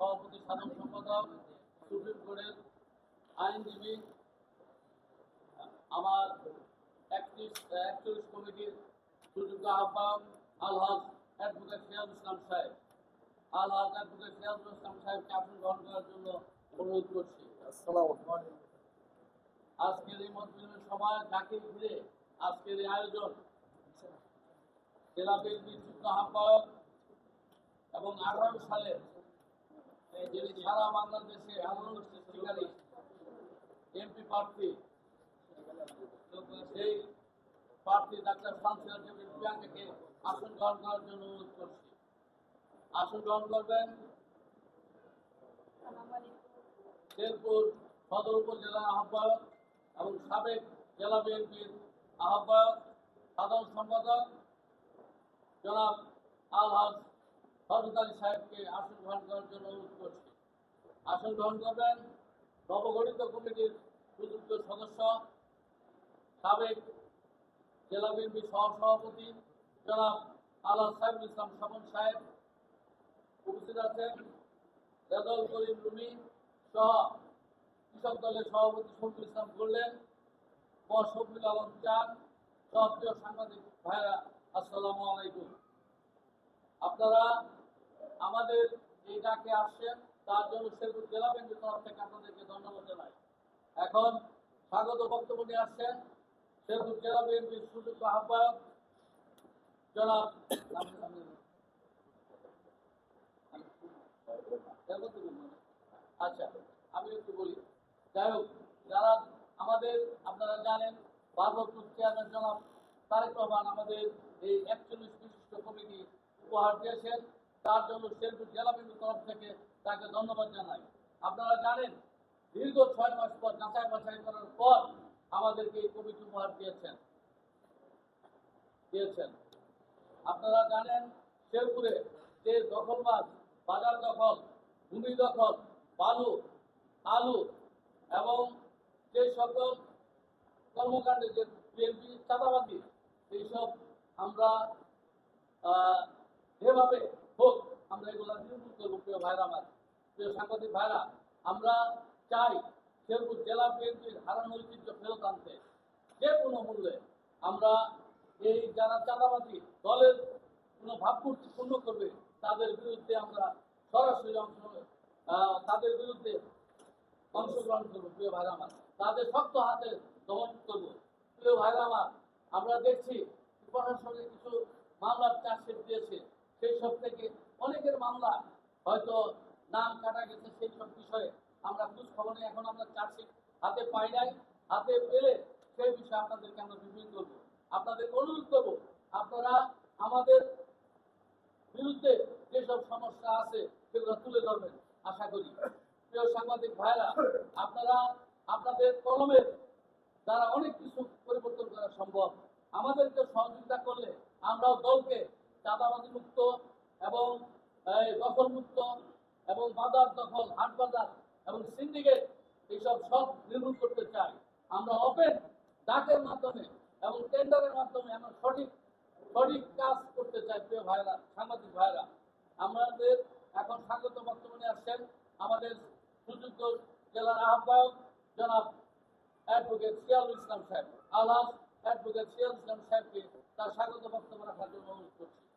সভাপতি সাধারণ সম্পাদক সুপ্রিম কোর্টের আইনজীবী আমার একত্রিশ একচল্লিশ কমিটির সুযোগ্য আহ্বায়ক আলহাজ অ্যাডভোকেট সিরাজ ইসলাম সাহেব। আলহাজ অ্যাডভোকেট সিরাজ ইসলাম সাহেবকে আসন গ্রহণ করার জন্য অনুরোধ করছি। আজকের এই মত বিনিময় সভায় যাকে ঘিরে আজকের এই আয়োজন জেলা বিএনপির যুগ্ম আহ্বায়ক এবং আঠারো সালে যিনি সারা বাংলাদেশে আন্দোলন সৃষ্টিকারী এমপি প্রার্থী, সেই প্রার্থী ডাক্তার শামসিরাজ জমির প্রিয়াঙ্কাকে আসন গ্রহণ করার জন্য অনুরোধ করছি। আসন গ্রহণ করবেন শেরপুর সদর উপজেলার আহ্বায়ক এবং সাবেক জেলা বিএনপির আহ্বায়ক সাধারণ সম্পাদক জনাব আলহাজ হরজত আলী সাহেবকে আসন গ্রহণ করার জন্য অনুরোধ করছি। আসন গ্রহণ করবেন নবগঠিত কমিটির সুযোগ্য সদস্য, সাবেক জেলা বিএনপির সহসভাপতি জনাব আলহাজ সাহেবুল ইসলাম স্বপন সাহেব, উপস্থিত আছেন রেদল করিম রুমি সহ কৃষক দলের সভাপতি শফিউল ইসলাম করলেন ও শফিউল আলম চান প্রিয় সাংবাদিক ভাইরা আসসালামু আলাইকুম। আপনারা আমাদের এই ডাকে আসছেন, তার জন্য শেরপুর জেলা ব্যাংকের তরফ থেকে আপনাদেরকে ধন্যবাদ জানাই। এখন স্বাগত বক্তব্য নিয়ে আসছেন শেরপুর জেলা বিএনপির সুযোগ্য আহ্বায়ক জনাব আচ্ছা আমি একটু বলি। যাই হোক, যারা আমাদের, আপনারা জানেন বারবপুর চেয়ারম্যান জনাব তারেক রহমান আমাদের এই একচল্লিশ বিশিষ্ট কমিটি উপহার দিয়েছেন। তার জন্য শেরপুর জেলা বিদ্যুৎ তরফ থেকে তাকে ধন্যবাদ জানাই। আপনারা জানেন, দীর্ঘ ছয় মাস পর, যাচাই বাছাই করার পর আমাদেরকে এই কমিটি উপহার দিয়েছেন। দিয়েছেন। আপনারা জানেন, শেরপুরে যে দখলবাজ বাজার দখল, ভূমি দখল, বালু, আলু এবং যে সকল কর্মকাণ্ডে যে বিএনপি চাঁদাবাদি এইসব আমরা যেভাবে হোক, আমরা এগুলো নির্মূল করব? প্রিয় ভাইরা আমার, প্রিয় সাংবাদিক ভাইরা, আমরা চাই শেরপুর জেলা বিএনপির হারানো ঐতিহ্য ফেরত আনতে। যে কোনো মূল্যে আমরা এই যারা চাঁদাবাদী দলের কোনো ভাবমূর্তি পূর্ণ করবে, তাদের বিরুদ্ধে আমরা সরাসরি অংশ তাদের বিরুদ্ধে অংশগ্রহণ করব, প্রিয় ভাইরা আমার। তাদের শক্ত হাতে দমন করব। প্রিয় ভাইরা আমার, আমরা দেখছি প্রশাসনে কিছু মামলার চার্জশিট দিয়েছে সেই সব থেকে অনেকের মামলা হয়তো নাম কাটা গেছে সেই সব বিষয়ে আমরা খোঁজ খবর নিয়ে এখন আমরা চার্জশিট হাতে পাই নাই হাতে পেলে সেই বিষয়ে আপনাদেরকে আমরা বিভিন্ন করব। আপনাদের অনুরোধ করব আপনারা আমাদের বিরুদ্ধে যেসব সমস্যা আছে সেগুলো তুলে ধরবেন আশা করি। প্রিয় সাংবাদিক ভাইরা আপনারা আপনাদের কলমের দ্বারা অনেক কিছু পরিবর্তন করা সম্ভব। আমাদেরকে সহযোগিতা করলে আমরাও দলকে চাঁদাবাজি মুক্ত এবং এই, দখল মুক্ত এবং বাজার দখল হাট বাজার এবং সিন্ডিকেট এইসব সব নির্মূল করতে চাই। আমরা ওপেন ডাকের মাধ্যমে এবং টেন্ডারের মাধ্যমে আমরা সঠিক সঠিক কাজ করতে চাই, প্রিয় ভাইরা সাংবাদিক ভাইরা আমাদের এখন স্বাগত বর্তমানে আসছেন আমাদের সুযোগ্য জেলার আহ্বায়ক জনাব অ্যাডভোকেট সিয়াউল ইসলাম সাহেব। আলহাজ অ্যাডভোকেট সিয়াউল ইসলাম সাহেবকে তার স্বাগত বক্তব্য রাখার জন্য অনুরোধ করছি।